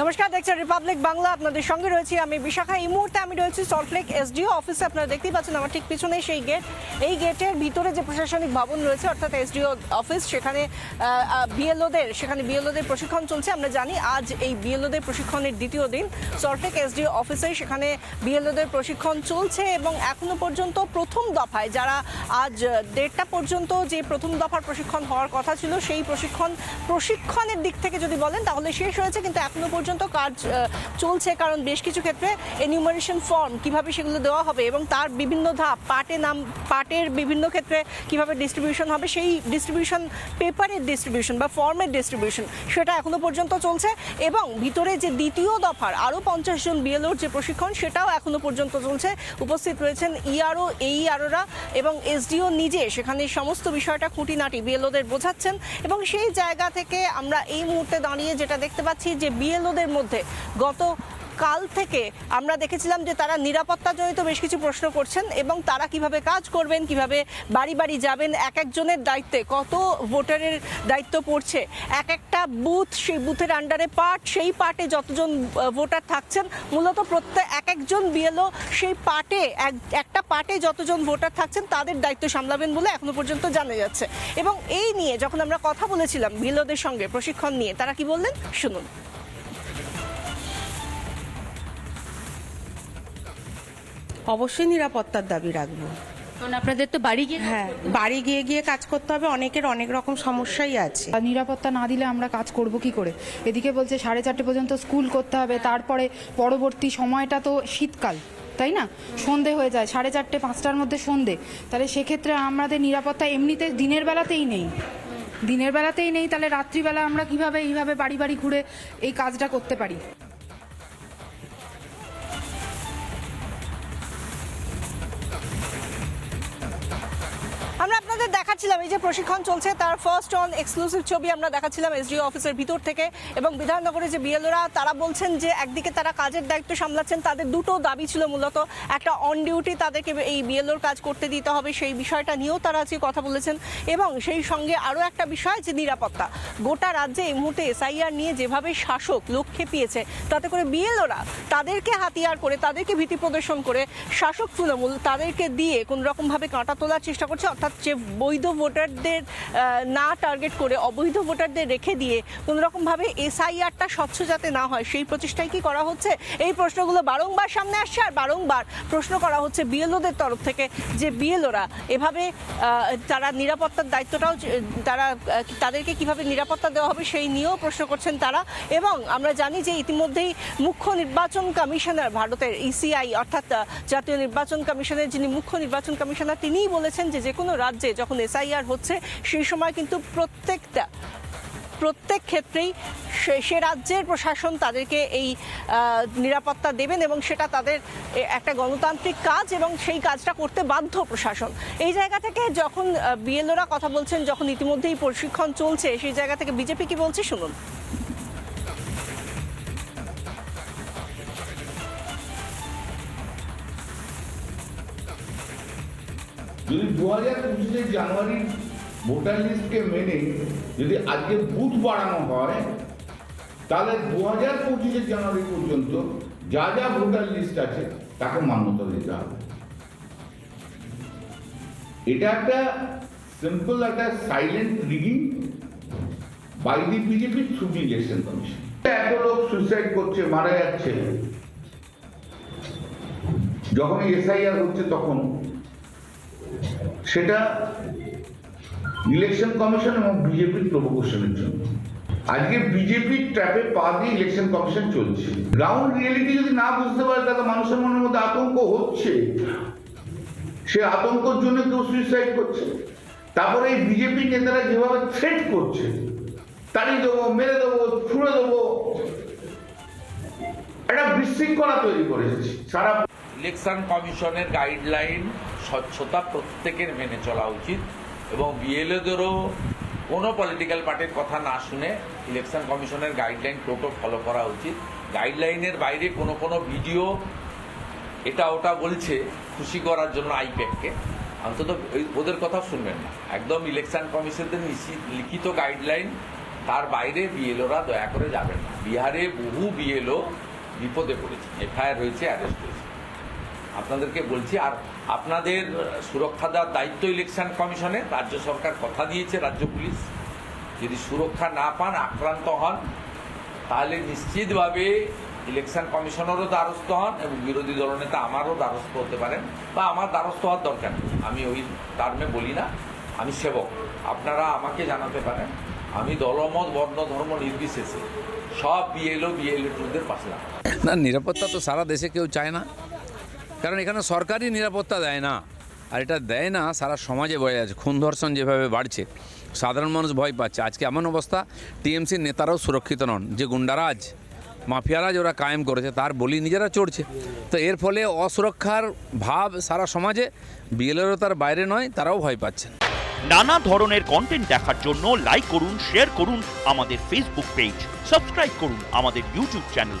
নমস্কার, দেখছেন রিপাবলিক বাংলা আপনাদের সঙ্গে রয়েছি আমি বিশাখা। এই মুহূর্তে আমি রয়েছি সল্টলেক এসডিও অফিসে আপনারা দেখতেই পাচ্ছেন আমার ঠিক পিছনে সেই গেট এই গেটের ভিতরে যে প্রশাসনিক ভবন রয়েছে, অর্থাৎ এসডিও অফিস সেখানে বিএলওদের সেখানে বিএলওদের প্রশিক্ষণ চলছে। আমরা জানি আজ এই বিএলওদের প্রশিক্ষণের দ্বিতীয় দিন। সল্টলেক এসডিও অফিসে সেখানে বিএলওদের প্রশিক্ষণ চলছে এবং এখনও পর্যন্ত প্রথম দফায় যারা আজ দেড়টা পর্যন্ত যে প্রথম দফার প্রশিক্ষণ হওয়ার কথা ছিল, সেই প্রশিক্ষণ, প্রশিক্ষণের দিক থেকে যদি বলেন, তাহলে শেষ হয়েছে। কিন্তু এখনও পর্যন্ত কাজ চলছে কারণ বেশ কিছু ক্ষেত্রে এনিউমারেশন ফর্ম কীভাবে সেগুলো দেওয়া হবে এবং তার বিভিন্ন ধাপ পার্টে নাম পার্টের বিভিন্ন ক্ষেত্রে কীভাবে ডিস্ট্রিবিউশন হবে, সেই ডিস্ট্রিবিউশন পেপারের ডিস্ট্রিবিউশন বা ফর্মের ডিস্ট্রিবিউশন সেটা এখনও পর্যন্ত চলছে এবং ভিতরে যে দ্বিতীয় দফার আরও পঞ্চাশ জন বিএলওর যে প্রশিক্ষণ সেটাও এখনও পর্যন্ত চলছে। উপস্থিত রয়েছেন ইআরও এইআরওরা এবং এসডিও নিজে সেখানে সমস্ত বিষয়টা খুঁটিনাটি বিএলওদের বোঝাচ্ছেন এবং সেই জায়গা থেকে আমরা এই মুহূর্তে দাঁড়িয়ে যেটা দেখতে পাচ্ছি যে বিএলওদের মধ্যে। গত কাল থেকে আমরা দেখেছিলাম যে তারা নিরাপত্তাজনিত বেশ কিছু প্রশ্ন করছেন এবং তারা কীভাবে কাজ করবেন, কীভাবে বাড়ি বাড়ি যাবেন, এক একজনের দায়িত্বে কত ভোটারের দায়িত্ব পড়ছে, এক একটা বুথ সেই বুথের আন্ডারে পার্ট সেই পার্টে যতজন ভোটার থাকছেন, মূলত প্রত্যেক এক একজন বিএলও সেই পার্টে এক, একটা পার্টে যতজন ভোটার থাকছেন তাদের দায়িত্ব সামলাবেন বলে এখনও পর্যন্ত জানা যাচ্ছে। এবং এই নিয়ে যখন আমরা কথা বলেছিলাম বিএলওদের সঙ্গে প্রশিক্ষণ নিয়ে, তারা কি বললেন? শুনুন। অবশ্যই নিরাপত্তার দাবি রাখব। কারণ আপনাদের তো বাড়ি গিয়ে হ্যাঁ বাড়ি গিয়ে গিয়ে কাজ করতে হবে অনেকের অনেক রকম সমস্যাই আছে। নিরাপত্তা না দিলে আমরা কাজ করব কি করে? এদিকে বলছে সাড়ে চারটে পর্যন্ত স্কুল করতে হবে তারপরে পরবর্তী সময়টা তো শীতকাল তাই না? সন্ধে হয়ে যায় সাড়ে চারটে পাঁচটার মধ্যে সন্ধে। তাহলে সেক্ষেত্রে আমাদের নিরাপত্তা এমনিতে দিনের বেলাতেই নেই। দিনের বেলাতেই নেই তাহলে রাত্রিবেলা আমরা কীভাবে এইভাবে বাড়ি বাড়ি ঘুরে এই কাজটা করতে পারি? আমরা আপনাদের দেখাচ্ছিলাম, এই যে প্রশিক্ষণ চলছে, তার ফার্স্ট অন এক্সক্লুসিভ ছবি আমরা দেখাচ্ছিলাম এসডিও অফিসের ভিতর থেকে। এবং বিধাননগরে যে বিএলওরা, তারা বলছেন যে একদিকে তারা কাজের দায়িত্ব সামলাচ্ছেন, তাদের দুটো দাবি ছিল মূলত। একটা অন ডিউটি তাদেরকে এই বিএলওর কাজ করতে দিতে হবে, সেই বিষয়টা নিয়েও তারা আজকে কথা বলেছেন। এবং সেই সঙ্গে আরও একটা বিষয়, যে নিরাপত্তা। গোটা রাজ্যে এই মুহূর্তে এসআইআর নিয়ে যেভাবে শাসক লোক খেপিয়েছে, তাতে করে বিএলওরা তাদেরকে হাতিয়ার করে, তাদেরকে ভীতি প্রদর্শন করে, শাসক তৃণমূল তাদেরকে দিয়ে কোন রকমভাবে কাঁটা তোলার চেষ্টা করছে, অর্থাৎ যে বৈধ ভোটারদের না টার্গেট করে অবৈধ ভোটারদের রেখে দিয়ে কোন রকমভাবে এসআইআরটা স্বচ্ছ যাতে না হয়, সেই প্রচেষ্টাই কি করা হচ্ছে? এই প্রশ্নগুলো বারংবার সামনে আসছে আর বারংবার প্রশ্ন করা হচ্ছে বিএলওদের তরফ থেকে যে বিএলওরা এভাবে তারা নিরাপত্তার দায়িত্বটাও, তারা, তাদেরকে কীভাবে নিরাপত্তা দেওয়া হবে সেই নিয়েও প্রশ্ন করছেন তারা। এবং আমরা জানি যে ইতিমধ্যেই মুখ্য নির্বাচন কমিশনার ভারতের ইসিআই, অর্থাৎ জাতীয় নির্বাচন কমিশনের যিনি মুখ্য নির্বাচন কমিশনার, তিনিই বলেছেন যে যে কোনো রাজ্যে যখন এসআইআর হচ্ছে, সেই সময় কিন্তু প্রত্যেকটা, প্রত্যেক ক্ষেত্রেই সে রাজ্যের প্রশাসন তাদেরকে এই নিরাপত্তা দেবেন এবং সেটা তাদের একটা গণতান্ত্রিক কাজ এবং সেই কাজটা করতে বাধ্য প্রশাসন। এই জায়গা থেকে যখন বিএলওরা কথা বলছেন, যখন ইতিমধ্যেই প্রশিক্ষণ চলছে, সেই জায়গা থেকে বিজেপি কি বলছে শুনুন। যদি দু হাজার পঁচিশে জানুয়ারির ভোটার লিস্টকে মেনে যদি আজকে বুথ বাড়ানো হয়, তাহলে দু হাজার পঁচিশে জানুয়ারি পর্যন্ত যা যা ভোটার লিস্ট আছে, তাকে মান্যতা দিতে হবে। এটা একটা সিম্পল একটা silent rigging by the BJP the election commission এত লোক সুইসাইড করছে, মারা যাচ্ছে। যখন এসআইআর হচ্ছে তখন সেটা ইলেকশন কমিশন এবং বিজেপির প্রভোকেশনের জন্য। আজকে বিজেপির ট্র্যাপে পা দিয়ে ইলেকশন কমিশন চলছে। গ্রাউন্ড রিয়েলিটি যদি না বুঝতে পারে, তাহলে মানুষের মনের মধ্যে আতঙ্ক হচ্ছে। সে আতঙ্কর জন্য কেউ সুইসাইড করছে। তারপরে এই বিজেপি নেতারা যেভাবে থ্রেট করছে, তাড়িয়ে দেবো, মেরে দেবো, ছুঁড়ে দেবো, একটা বিশৃঙ্খলা তৈরি করেছে। সারা ইলেকশন কমিশনের গাইডলাইন স্বচ্ছতা প্রত্যেকের মেনে চলা উচিত এবং বিএলওদেরও কোনো পলিটিক্যাল পার্টির কথা না শুনে ইলেকশন কমিশনের গাইডলাইন টোটো ফলো করা উচিত। গাইডলাইনের বাইরে কোনো কোনো ভিডিও এটা ওটা বলছে খুশি করার জন্য আইপ্যাককে অন্তত ওদের কথা শুনবেন না। একদম ইলেকশন কমিশনের লিখিত গাইডলাইন, তার বাইরে বিএলওরা দয়া করে যাবেন না। বিহারে বহু বিএলও বিপদে পড়েছে। এফআইআর হয়েছে অ্যারেস্ট হয়েছে আপনাদেরকে বলছি, আর আপনাদের সুরক্ষা দেওয়ার দায়িত্ব ইলেকশন কমিশনে, রাজ্য সরকার কথা দিয়েছে, রাজ্য পুলিশ। যদি সুরক্ষা না পান, আক্রান্ত হন, তাহলে নিশ্চিতভাবে ইলেকশন কমিশনেরও দ্বারস্থ হন এবং বিরোধী দলনেতা আমারও দ্বারস্থ হতে পারেন বা আমার দ্বারস্থ হওয়ার দরকার আমি ওই টার্মে বলি না, আমি সেবক। আপনারা আমাকে জানাতে পারেন, আমি দলমত, বর্ণ, ধর্ম নির্বিশেষে সব বিএলও বিএলএ টুদের পাশে। না, নিরাপত্তা তো সারা দেশে কেউ চায় না। কারণ এখানে সরকারই নিরাপত্তা দেয় না। আর এটা দেয় না, সারা সমাজে বয়ে আছে। খুন ধর্ষণ যেভাবে বাড়ছে, সাধারণ মানুষ ভয় পাচ্ছে। আজকে এমন অবস্থা, টিএমসির নেতারাও সুরক্ষিত নন। যে গুন্ডারাজ, মাফিয়ারাজ ওরা কায়েম করেছে, তার বলি নিজেরা চড়ছে। তো এর ফলে অসুরক্ষার ভাব সারা সমাজে বিএলেরও তার বাইরে নয়, তারাও ভয় পাচ্ছেন নানা ধরনের কন্টেন্ট দেখার জন্য লাইক করুন শেয়ার করুন আমাদের ফেসবুক পেজ সাবস্ক্রাইব করুন আমাদের ইউটিউব চ্যানেল